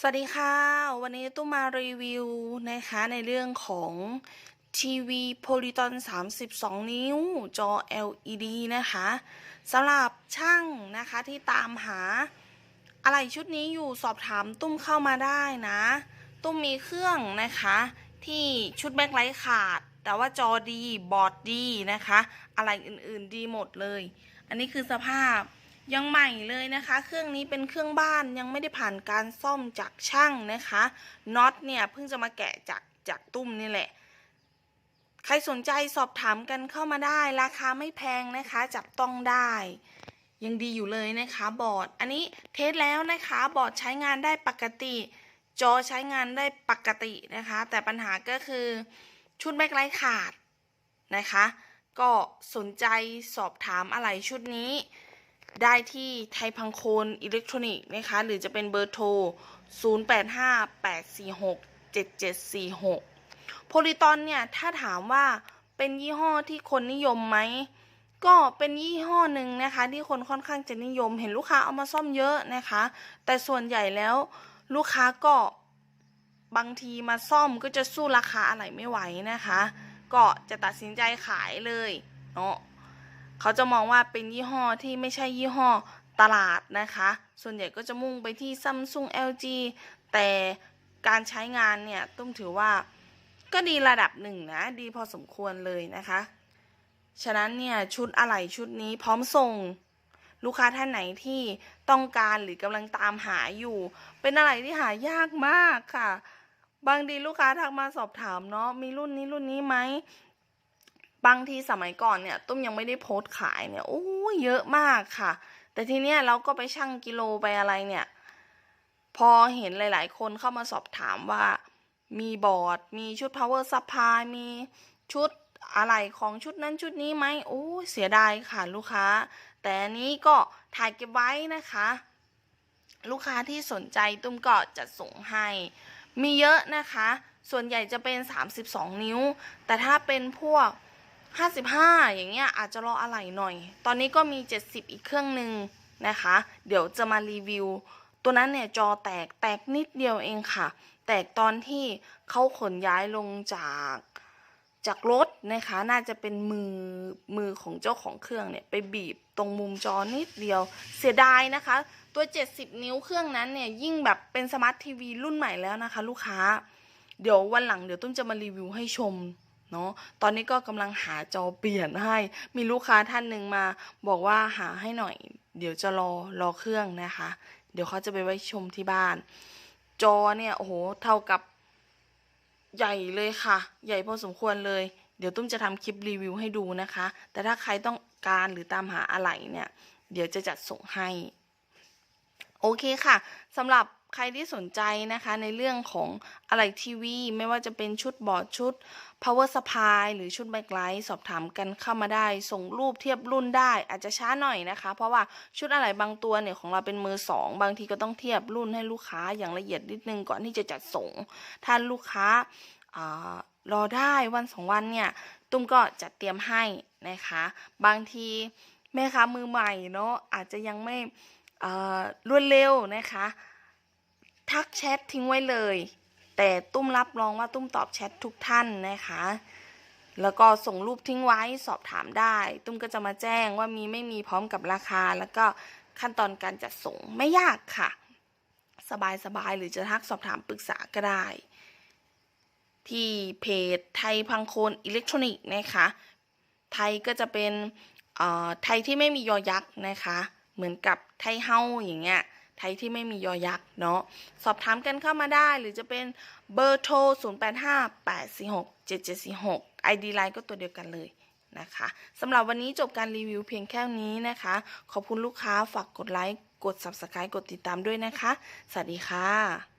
สวัสดีค่ะ วันนี้ตุ้มมารีวิวนะคะในเรื่องของทีวีโพลิตอน 32 นิ้ว จอ LED นะคะสำหรับช่างนะคะที่ตามหา อะไรชุดนี้อยู่สอบถามตุ้มเข้ามาได้นะ ตุ้มมีเครื่องนะคะที่ชุดแบ็คไลท์ขาด แต่ว่าจอดีบอร์ดดีนะคะ อะไรอื่นๆดีหมดเลย อันนี้คือสภาพ ยังใหม่เลยนะคะ เครื่องนี้เป็นเครื่องบ้านยังไม่ได้ผ่านการซ่อมจากช่างนะคะน็อตเนี่ยเพิ่งจะมาแกะจากจากตุ้มนี่แหละ ใครสนใจสอบถามกันเข้ามาได้ ราคาไม่แพงนะคะ จับต้องได้ ยังดีอยู่เลยนะคะบอร์ด อันนี้เทสแล้วนะคะบอร์ดใช้งานได้ปกติ จอใช้งานได้ปกตินะคะ แต่ปัญหาก็คือชุดแบ็คไลท์ขาดนะคะ ก็สนใจสอบถามอะไรชุดนี้ ได้ที่ไทยพังโคนอิเล็กทรอนิกส์นะคะ หรือจะเป็นเบอร์โทร 0858467746 โพลิตอนเนี่ย ถ้าถามว่าเป็นยี่ห้อที่คนนิยมไหม ก็เป็นยี่ห้อหนึ่งนะคะ ที่คนค่อนข้างจะนิยม เห็นลูกค้าเอามาซ่อมเยอะนะคะ แต่ส่วนใหญ่แล้วลูกค้าก็บางทีมาซ่อมก็จะสู้ราคาอะไรไม่ไหวนะคะ ก็จะตัดสินใจขายเลยเนาะ เขาจะมองว่าเป็นยี่ห้อที่ไม่ใช่ยี่ห้อตลาดนะคะ ส่วนใหญ่ก็จะมุ่งไปที่ Samsung LG แต่การใช้งานเนี่ยต้องถือว่าก็ดีระดับหนึ่งนะ ดีพอสมควรเลยนะคะ ฉะนั้นเนี่ยชุดอะไหล่ชุดนี้พร้อมส่ง ลูกค้าท่านไหนที่ต้องการหรือกำลังตามหาอยู่ เป็นอะไรที่หายากมากค่ะ บางทีลูกค้าทักมาสอบถามเนาะมีรุ่นนี้รุ่นนี้ไหม บางทีสมัยก่อนเนี่ยตุ้มยังไม่ได้โพสต์ขายเนี่ยโอ้ยเยอะมากค่ะ แต่ทีเนี้ยเราก็ไปชั่งกิโลไปอะไรเนี่ย พอเห็นหลายๆ คนเข้ามาสอบถามว่ามีบอร์ด มีชุด power supply มีชุดอะไรของชุดนั้นชุดนี้ไหมโอ้ยเสียดายค่ะลูกค้า แต่อันนี้ก็ถ่ายเก็บไว้นะคะ ลูกค้าที่สนใจตุ้มก็จะส่งให้ มีเยอะนะคะ ส่วนใหญ่จะเป็น 32 นิ้ว แต่ถ้าเป็นพวก 55 อย่างเงี้ยอาจจะรออะไหล่หน่อย ตอนนี้ก็มี 70 อีกเครื่องหนึ่งนะคะ เดี๋ยวจะมารีวิว ตัวนั้นเนี่ยจอแตกแตกนิดเดียวเองค่ะ แตกตอนที่เขาขนย้ายลงจากจากรถนะคะ น่าจะเป็นมือมือของเจ้าของเครื่องเนี่ยไปบีบตรงมุมจอนิดเดียว เสียดายนะคะ ตัว 70 นิ้วเครื่องนั้นเนี่ยยิ่งแบบเป็นสมาร์ททีวีรุ่นใหม่แล้วนะคะ ลูกค้า เดี๋ยววันหลังเดี๋ยวตุ้มจะมารีวิวให้ชม เนาะตอนนี้ก็กำลังหาจอเปลี่ยนให้ มีลูกค้าท่านหนึ่งมาบอกว่าหาให้หน่อย เดี๋ยวจะรอรอเครื่องนะคะ เดี๋ยวเขาจะไปไว้ชมที่บ้าน จอเนี่ยโอ้โหเท่ากับใหญ่เลยค่ะ ใหญ่พอสมควรเลย เดี๋ยวตุ้มจะทำคลิปรีวิวให้ดูนะคะ แต่ถ้าใครต้องการหรือตามหาอะไรเนี่ย เดี๋ยวจะจัดส่งให้ โอเคค่ะสำหรับ ใครที่สนใจนะคะในเรื่องของอะไรทีวี ไม่ว่าจะเป็นชุดบอร์ดชุด power supply หรือชุดแบ็คไลท์สอบถามกันเข้ามาได้ ส่งรูปเทียบรุ่นได้ อาจจะช้าหน่อยนะคะ เพราะว่าชุดอะไรบางตัวเนี่ยของเราเป็นมือสองบางทีก็ต้องเทียบรุ่นให้ลูกค้าอย่างละเอียดนิดนึงก่อนที่จะจัดส่งถ้าลูกค้าอารอได้วันสองวันเนี่ย ตุ้มก็จัดเตรียมให้นะคะ บางทีแม่ค้ามือใหม่เนาะอาจจะยังไม่รวดเร็วนะคะ ทักแชททิ้งไว้เลย แต่ตุ้มรับรองว่าตุ้มตอบแชททุกท่านนะคะ แล้วก็ส่งรูปทิ้งไว้สอบถามได้ ตุ้มก็จะมาแจ้งว่ามีไม่มีพร้อมกับราคา แล้วก็ขั้นตอนการจัดส่งไม่ยากค่ะ สบายสบายๆหรือจะทักสอบถามปรึกษาก็ได้ ที่เพจไทยพังโคนอิเล็กทรอนิกส์นะคะ ไทยก็จะเป็นเอ่อไทยที่ไม่มียอยักษ์นะคะ เหมือนกับไทยเฮาอย่างเงี้ย ไทยที่ไม่มียอยักษ์เนาะสอบถามกันเข้ามาได้หรือจะเป็นเบอร์โทร 0858467746 ID ไลน์ก็ตัวเดียวกันเลยนะคะสำหรับวันนี้จบการรีวิวเพียงแค่นี้นะคะ ขอบคุณลูกค้าฝากกดไลค์ กด Subscribe กดติดตามด้วยนะคะ สวัสดีค่ะ